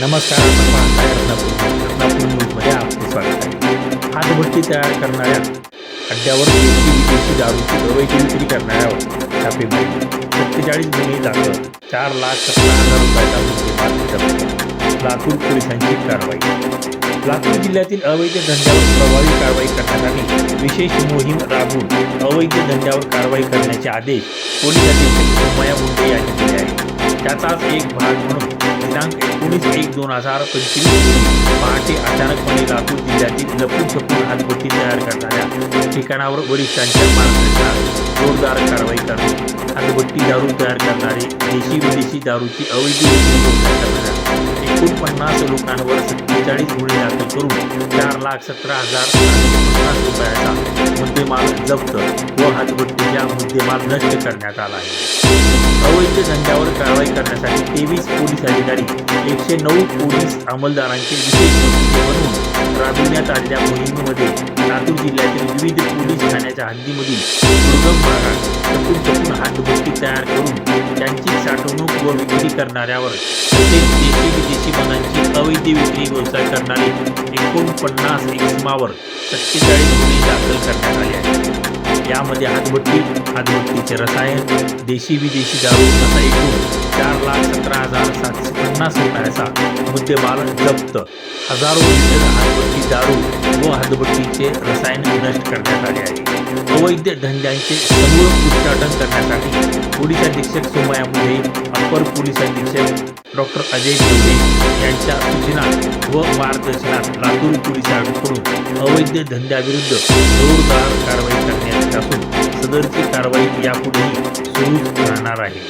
नमस्कार आपण पाहताय रत्नापूर रत्नापूर न्यूजमध्ये स्वागत आहे हातभट्टी तयार करणाऱ्या अड्ड्यावर देशी विदेशी दारूची अवैध विक्री करणाऱ्यावर छापेमारी सत्तेचाळीस गुन्हे दाखल. चार लाख सतरा हजार रुपयाचा मुद्देमाल लातूर पोलिसांची कारवाई. लातूर जिल्ह्यातील अवैध धंद्यावर प्रभावी कारवाई करण्यासाठी विशेष मोहीम राबवून अवैध धंद्यावर कारवाई करण्याचे आदेश पोलीस अधीक्षक सोमया मुंडे यांनी दिले आहे त्याचाच एक भाग म्हणून एकोणीस एक दोन हजार पंचवीस पहाटे अचानकपणे लातूर जिल्ह्यातील लपून छपून हातभट्टी तयार करणाऱ्या ठिकाणावर वरिष्ठांच्या मार्गदर्शनात जोरदार कारवाई करणे हातभट्टी दारू तयार करणारे देशी विदेशी दारूची अवैध विक्री एकूण पन्नास लोकांवर सत्तेचाळीस गुन्हे दाखल करून चार लाख सतरा हजार पन्नास रुपयाचा मुद्देमाल जप्त व हातभट्टीच्या मुद्देमाल नष्ट करण्यात आला आहे. अवैध धंद्यावर कारवाई करण्यासाठी तेवीस पोलीस अधिकारी एकशे नऊ पोलीस अंमलदारांचे विशेष म्हणून राबविण्यात आलेल्या मोहिमेमध्ये लातूर जिल्ह्यातील विविध पोलीस ठाण्याच्या हद्दीमधील दुर्गम भागात व विक्री करणाऱ्यावर तसेच देशी विदेशी मनांची अवैध विक्री व्यवसाय करणारे एकोणपन्नास इसमावर सत्तेचाळीस गुन्हे दाखल करण्यात आले आहेत. यामध्ये हातभट्टी हातभट्टीचे रसायन देशी विदेशी दारू असा एकूण चार लाख सतरा हजार सातशे पन्नास रुपयाचा मुद्देमाल जप्त. हजारो लिटर हातभट्टी दारू व हातभट्टीचे रसायन नष्ट करण्यात आले आहे. अवैध धंद्यांचे समूळ उच्चाटन करण्यासाठी पोलीस अधीक्षक सोमया मुंडे अप्पर पोलीस अधीक्षक डॉक्टर अजय देवडे यांच्या सूचना व मार्गदर्शनात लातूर पोलिसांकडून अवैध धंद्याविरुद्ध जोरदार कारवाई करण्यात येत असून सदरची कारवाई यापुढेही सुरूच राहणार आहे.